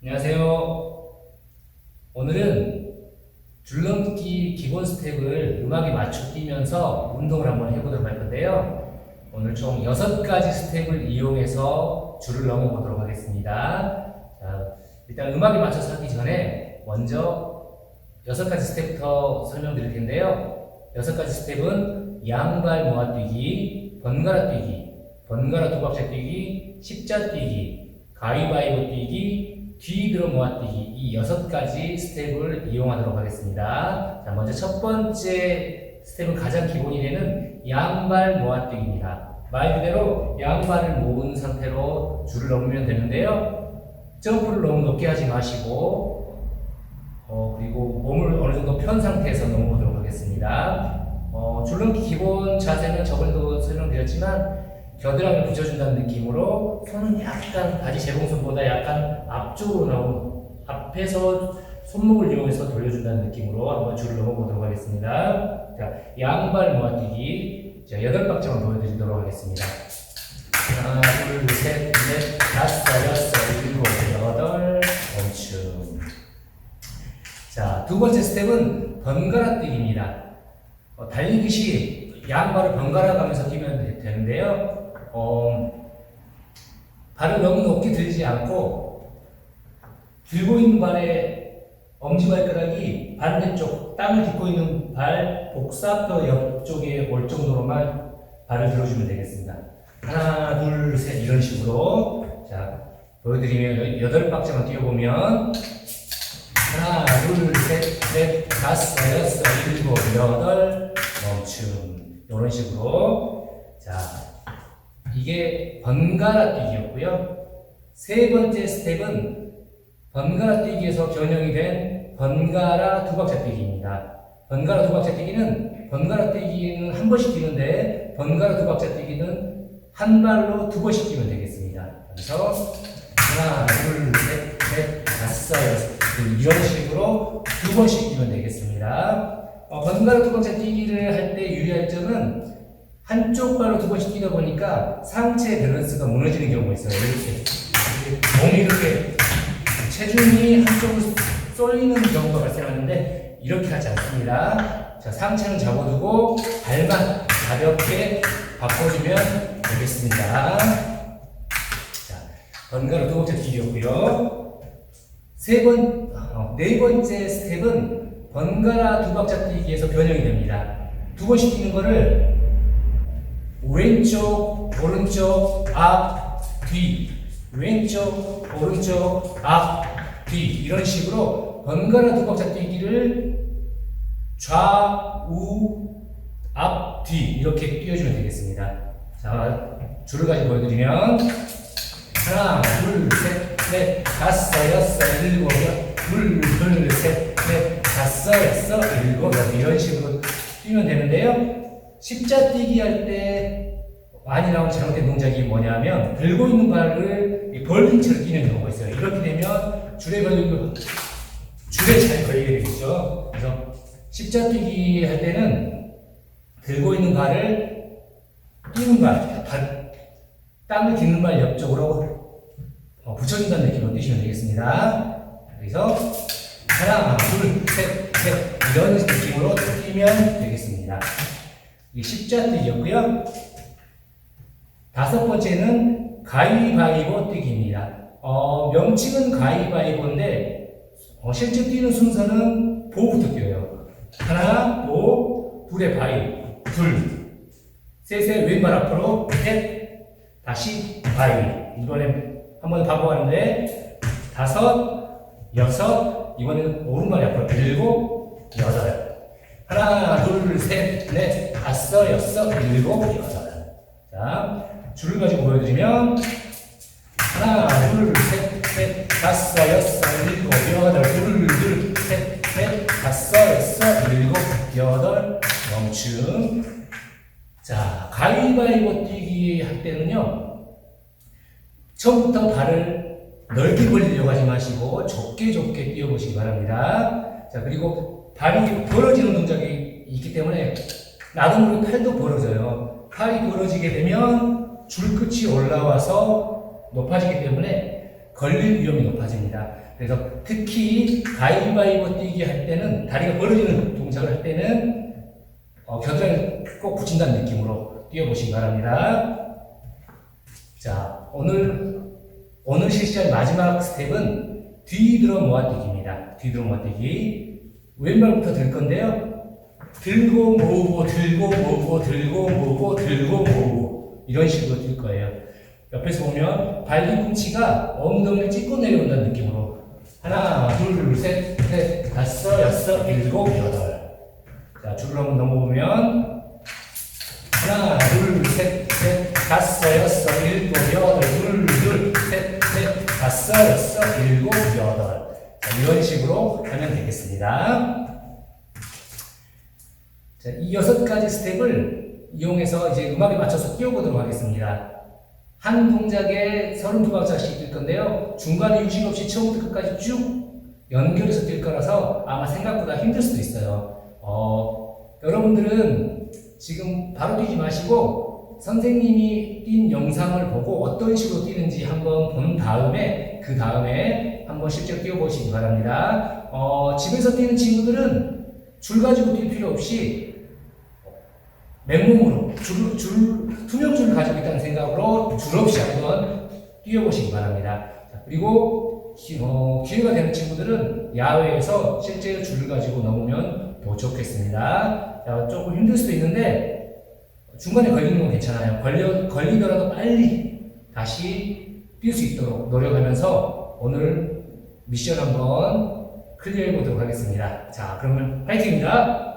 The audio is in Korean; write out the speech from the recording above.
안녕하세요. 오늘은 줄넘기 기본 스텝을 음악에 맞춰 뛰면서 운동을 한번 해보도록 할 건데요. 오늘 총 6가지 스텝을 이용해서 줄을 넘어보도록 하겠습니다. 자, 일단 음악에 맞춰서 하기 전에 먼저 6가지 스텝부터 설명드릴 텐데요. 6가지 스텝은 양발 모아 뛰기, 번갈아 뛰기, 번갈아 두 박자 뛰기, 십자 뛰기, 가위바위보 뛰기, 뒤 들어 모아 뛰기 이 여섯 가지 스텝을 이용하도록 하겠습니다. 자, 먼저 첫 번째 스텝은 가장 기본이 되는 양발 모아 뛰기입니다. 말 그대로 양발을 모은 상태로 줄을 넘으면 되는데요. 점프를 너무 높게 하지 마시고 어, 그리고 몸을 어느 정도 편 상태에서 넘어보도록 하겠습니다. 어, 줄넘기 기본 자세는 저번에도 설명드렸지만 겨드랑이를 붙여준다는 느낌으로 손은 약간 바지 재봉선보다 약간 앞쪽으로 나온 앞에서 손목을 이용해서 돌려준다는 느낌으로 한번 줄을 넘어보도록 하겠습니다. 자, 양발 모아뛰기 자, 여덟 박자만 보여드리도록 하겠습니다. 하나, 둘, 셋, 넷, 다섯, 여섯, 일곱, 여덟, 멈춤. 자, 두 번째 스텝은 번갈아 뛰기입니다. 어, 달리듯이 양발을 번갈아 가면서 뛰면 되- 되는데요. 어, 발을 너무 높게 들지 않고 들고 있는 발에 엄지발가락이 반대쪽 땅을 딛고 있는 발 복사뼈 옆쪽에 올 정도로만 발을 들어주면 되겠습니다. 하나, 둘, 셋 이런 식으로. 자 보여드리면 여덟 박자만 뛰어보면 하나, 둘, 셋, 넷, 다섯, 여섯, 일곱, 여덟 멈춤. 이런 식으로. 자 이게 번갈아 뛰기였고요. 세 번째 스텝은 번갈아 뛰기에서 변형이 된 번갈아 두 박자 뛰기입니다. 번갈아 두 박자 뛰기는 번갈아 뛰기는 한 번씩 뛰는데 번갈아 두 박자 뛰기는 한 발로 두 번씩 뛰면 되겠습니다. 그래서 하나, 둘, 셋, 넷, 다섯, 여섯 이런 식으로 두 번씩 뛰면 되겠습니다. 어, 번갈아 두 박자 뛰기를 한쪽 발로 두 번씩 뛰다 보니까 상체 밸런스가 무너지는 경우가 있어요. 이렇게. 몸이 이렇게 체중이 한쪽으로 쏠리는 경우가 발생하는데 이렇게 하지 않습니다. 자, 상체는 잡아두고 발만 가볍게 바꿔주면 되겠습니다. 자, 번갈아 두 번째 뛰기였고요. 세 번, 어, 네 번째 스텝은 번갈아 두 박자 뛰기에서 변형이 됩니다. 두 번씩 뛰는 거를 왼쪽, 오른쪽, 앞, 뒤, 왼쪽, 오른쪽, 앞, 뒤 이런 식으로 번갈아 두 박자 뛰기를 좌우, 앞, 뒤 이렇게 뛰어주면 되겠습니다. 자, 줄을 가지고 보여드리면 하나, 둘, 셋, 넷, 다섯, 여섯, 일곱, 여덟, 둘, 둘, 셋, 넷, 다섯, 여섯, 일곱, 여덟 이런 식으로 뛰면 되는데요. 십자 뛰기 할 때 많이 나오는 잘못된 동작이 뭐냐면 들고 있는 발을 이 벌린 채로 뛰는 경우가 있어요. 이렇게 되면 줄에 걸리고 줄에 잘 걸리게 되겠죠. 그래서 십자 뛰기 할 때는 들고 있는 발을 뛰는 발, 발 땅을 딛는 발 옆쪽으로 어, 붙여준다는 느낌으로 뛰시면 되겠습니다. 그래서 하나, 둘, 셋, 넷 이런 느낌으로 뛰면 되겠습니다. 이 십자 뛰기였고요. 다섯 번째는 가위바위보 뛰기입니다. 어, 명칭은 가위바위보인데 어, 실제 뛰는 순서는 보부터 뛰어요. 하나, 보, 둘의 바위, 둘, 셋의 왼발 앞으로, 셋, 다시 바위. 이번엔 한번 반복하는데 다섯, 여섯, 이번에는 오른발이 앞으로 일곱, 여덟. 하나, 둘, 셋, 넷, 다섯, 여섯, 일곱, 여덟. 자, 줄을 가지고 보여드리면 하나, 둘, 셋, 넷, 다섯, 여섯, 일곱, 여덟, 둘, 둘, 셋, 넷, 다섯, 여섯, 일곱, 여덟, 멈춤. 자, 가위바위보 뛰기 할 때는요, 처음부터 발을 넓게 벌리려고 하지 마시고 좁게 좁게 뛰어보시기 바랍니다. 자, 그리고 발이 벌어지는 동작이 있기 때문에 나도 모르게 팔도 벌어져요. 팔이 벌어지게 되면 줄 끝이 올라와서 높아지기 때문에 걸릴 위험이 높아집니다. 그래서 특히 가위바위보 뛰기 할 때는 다리가 벌어지는 동작을 할 때는 어, 겨드랑이 꼭 붙인다는 느낌으로 뛰어보시기 바랍니다. 자, 오늘 오늘 실시할 마지막 스텝은 뒤들어 모아뛰기입니다. 뒤들어 모아뛰기. 왼발부터 들 건데요. 들고 모으고 들고 모으고 들고 모으고 들고 모으고 이런 식으로 뛸 거예요. 옆에서 보면 발 뒤꿈치가 엉덩이를 찍고 내려온다는 느낌으로 하나, 둘, 셋, 넷, 다섯, 여섯, 일곱, 여덟. 자, 한번 넘 되겠습니다. 자, 이 여섯 가지 스텝을 이용해서 이제 음악에 맞춰서 뛰어보도록 하겠습니다. 한 동작에 32박자씩 뛸 건데요. 중간에 휴식 없이 처음부터 끝까지 쭉 연결해서 뛸 거라서 아마 생각보다 힘들 수도 있어요. 어, 여러분들은 지금 바로 뛰지 마시고 선생님이 뛴 영상을 보고 어떤 식으로 뛰는지 한번 본 다음에 그 다음에 한번 실제로 뛰어보시기 바랍니다. 어, 집에서 뛰는 친구들은 줄 가지고 뛸 필요 없이 맨몸으로 줄, 줄, 투명 줄을 가지고 있다는 생각으로 줄 없이 한번 뛰어보시기 바랍니다. 자, 그리고 기, 어, 기회가 되는 친구들은 야외에서 실제로 줄을 가지고 넘으면 더 좋겠습니다. 자, 조금 힘들 수도 있는데 중간에 걸리는 건 괜찮아요. 걸려, 걸리더라도 빨리 다시 뛸 수 있도록 노력하면서 오늘 미션 한번 클리어 해 보도록 하겠습니다. 자, 그러면 화이팅입니다.